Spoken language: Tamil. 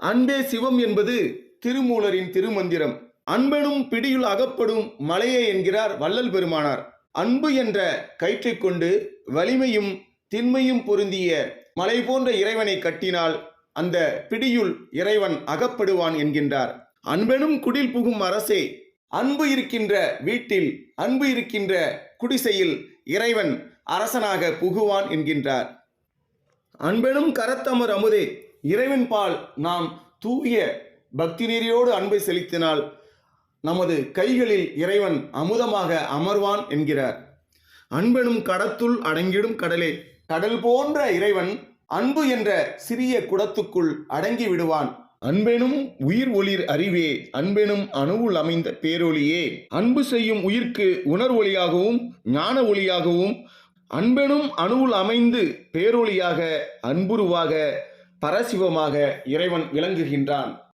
அன்பே சிவம் என்பது திருமூலரின் திருமந்திரம். அன்பனும் பிடியுள் அகப்படும் மலையே என்கிறார் வள்ளல் பெருமானார். அன்பு என்ற கயிற்றை கொண்டு வலிமையும் திண்மையும் பொருந்திய மலை போன்ற இறைவனை கட்டினால் அந்த பிடியுள் இறைவன் அகப்படுவான் என்கின்றார். அன்பெனும் குடில் புகும் அரசே அன்பு இருக்கின்ற வீட்டில் அன்பு இருக்கின்ற குடிசையில் இறைவன் அரசனாக புகுவான் என்கின்றார். அன்பெனும் கரத்தமர் அமுதே இறைவன் பால் நாம் தூய பக்தி நெறியோடு அன்பை செலுத்தினால் நமது கைகளில் இறைவன் அமுதமாக அமர்வான் என்கிறார். அன்பெனும் கடத்துள் அடங்கிடும் கடலே கடல் போன்ற இறைவன் அன்பு என்ற சிறிய குடத்துக்குள் அடங்கி விடுவான். அன்பெனும் உயிர் ஒளிர் அறிவே அன்பெனும் அணுவுள் அமைந்த பேரொளியே அன்பு செய்யும் உயிர்க்கு உணர்வொளியாகவும் ஞான ஒளியாகவும் அன்பெனும் அணுவுள் அமைந்து பேரொளியாக அன்புருவாக பரசிவமாக இறைவன் விளங்குகின்றான்.